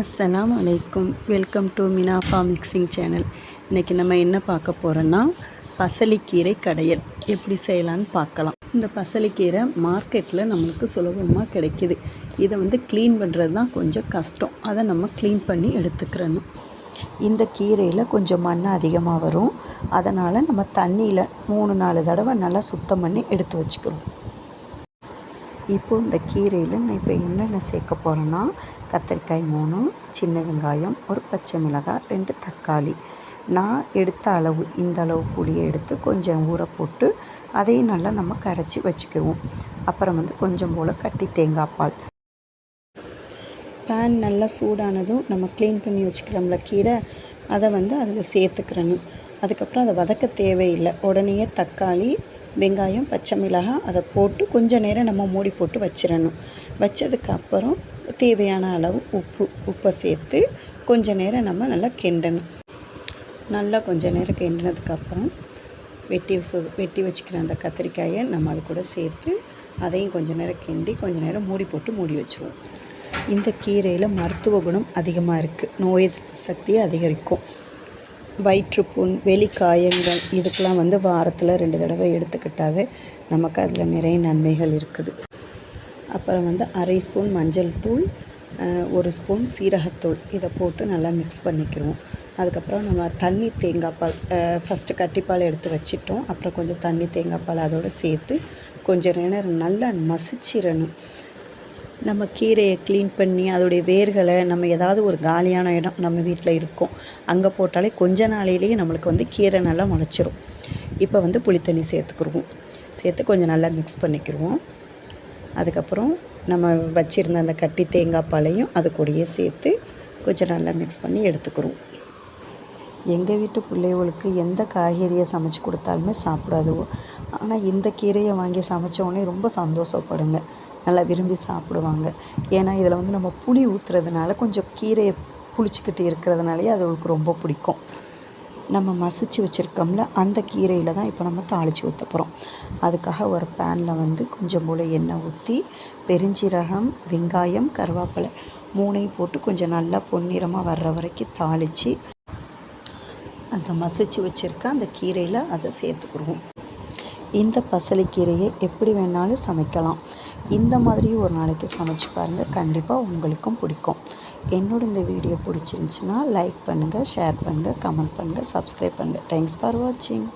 அஸ்ஸலாம் அலைக்கும். Welcome to Minafa mixing channel இன்றைக்கி நம்ம என்ன பார்க்க போகிறோன்னா பசலிக்கீரை கடையல். எப்படி செய்யலான்னு பார்க்கலாம். இந்த பசலிக்கீரை மார்க்கெட்டில் நம்மளுக்கு சுலபமாக கிடைக்கிது. இதை வந்து க்ளீன் பண்ணுறது தான் கொஞ்சம் கஷ்டம். அதை நம்ம க்ளீன் பண்ணி எடுத்துக்கிறணும். இந்த கீரையில் கொஞ்சம் மண் அதிகமாக வரும். அதனால் நம்ம தண்ணியில் மூணு நாலு தடவை நல்லா சுத்தம் பண்ணி எடுத்து வச்சுக்கிறோம். இப்போது இந்த கீரையில் நான் இப்போ என்னென்ன சேர்க்க போகிறேன்னா கத்திரிக்காய் மூணு சின்ன வெங்காயம் ஒரு பச்சை மிளகாய் ரெண்டு தக்காளி. நான் எடுத்த அளவு இந்த அளவு புளியை எடுத்து கொஞ்சம் ஊற போட்டு அதையும் நல்லா நம்ம கரைச்சி வச்சுக்கிடுவோம் அப்புறம் வந்து கொஞ்சம் போல் கட்டி தேங்காய் பால். பேன் நல்லா சூடானதும் நம்ம க்ளீன் பண்ணி வச்சுக்கிறோம்ல கீரை அதை வந்து அதில் சேர்த்துக்கிறணும். அதுக்கப்புறம் அதை வதக்க தேவையில்லை. உடனே தக்காளி வெங்காயம் பச்சை மிளகாய் அதை போட்டு கொஞ்சம் நேரம் நம்ம மூடி போட்டு வச்சிடணும். வச்சதுக்கப்புறம் தேவையான அளவு உப்பு உப்பை சேர்த்து கொஞ்சம் நேரம் நம்ம நல்லா கிண்டணும். நல்லா கொஞ்ச நேரம் கிண்டினதுக்கப்புறம் வெட்டி வெட்டி வச்சுக்கிற அந்த கத்திரிக்காயை நம்ம அது கூட சேர்த்து அதையும் கொஞ்சம் நேரம் கிண்டி கொஞ்சம் நேரம் மூடி போட்டு மூடி வச்சுருவோம். இந்த கீரையில் மருத்துவ குணம் அதிகமாக இருக்குது நோய் எதிர்ப்பு சக்தியை அதிகரிக்கும். வயிற்றுப்புண் வெளிக்காயங்கள் இதுக்கெலாம் வந்து வாரத்தில் ரெண்டு தடவை எடுத்துக்கிட்டாவே நமக்கு அதில் நிறைய நன்மைகள் இருக்குது. அப்புறம் வந்து அரை ஸ்பூன் மஞ்சள் தூள் ஒரு ஸ்பூன் சீரகத்தூள். இதை போட்டு நல்லா மிக்ஸ் பண்ணிக்கிறோம் அதுக்கப்புறம் நம்ம தண்ணி தேங்காய் பால் ஃபஸ்ட்டு கட்டிப்பால் எடுத்து வச்சிட்டோம். அப்புறம் கொஞ்சம் தண்ணி தேங்காய் பால் அதோடு சேர்த்து கொஞ்சம் நேரம் நல்லா மசிச்சிடணும். நம்ம கீரையை க்ளீன் பண்ணி அதோடைய வேர்களை நம்ம ஏதாவது ஒரு காலியான இடம் நம்ம வீட்டில் இருக்கோம் அங்கே போட்டாலே கொஞ்ச நாளையிலேயே நம்மளுக்கு வந்து கீரை நல்லா முளைச்சிரும். இப்போ வந்து புளித்தண்ணி சேர்த்துக்குருவோம். சேர்த்து கொஞ்சம் நல்லா மிக்ஸ் பண்ணிக்கிடுவோம் அதுக்கப்புறம் நம்ம வச்சுருந்த அந்த கட்டி தேங்காய் பாலையும் அது கூடயே சேர்த்து கொஞ்சம் நல்லா மிக்ஸ் பண்ணி எடுத்துக்கிறோம் எங்கள் வீட்டு பிள்ளைகளுக்கு எந்த காய்கறியை சமைச்சு கொடுத்தாலுமே சாப்பிடாதுவோ ஆனால் இந்த கீரையை வாங்கி சமைச்ச உடனே ரொம்ப சந்தோஷப்படுங்க. நல்லா விரும்பி சாப்பிடுவாங்க. ஏன்னா இதில் வந்து நம்ம புளி ஊற்றுறதுனால கொஞ்சம் கீரையை புளிச்சிக்கிட்டு இருக்கிறதுனாலே அது அவளுக்கு ரொம்ப பிடிக்கும். நம்ம மசிச்சு வச்சுருக்கோம்ல அந்த கீரையில் தான் இப்போ நம்ம தாளித்து ஊற்ற போகிறோம் அதுக்காக ஒரு பேனில் வந்து கொஞ்சம் போல் எண்ணெய் ஊற்றி பெருஞ்சீரகம் வெங்காயம் கருவேப்பிலை மூணையும் போட்டு கொஞ்சம் நல்லா பொன்னிறமாக வர்ற வரைக்கும் தாளித்து அந்த மசிச்சு வச்சுருக்க அந்த கீரையில் அதை சேர்த்துக்குருவோம். இந்த பசலைக்கீரையை எப்படி வேணாலும் சமைக்கலாம். இந்த மாதிரி ஒரு நாளைக்கு சமைச்சு பாருங்கள் கண்டிப்பாக உங்களுக்கும் பிடிக்கும். என்னோட இந்த வீடியோ பிடிச்சிருந்துச்சின்னா லைக் பண்ணுங்கள் ஷேர் பண்ணுங்கள் கமெண்ட் பண்ணுங்கள் சப்ஸ்கிரைப் பண்ணுங்கள் தேங்க்ஸ் ஃபார் வாட்சிங்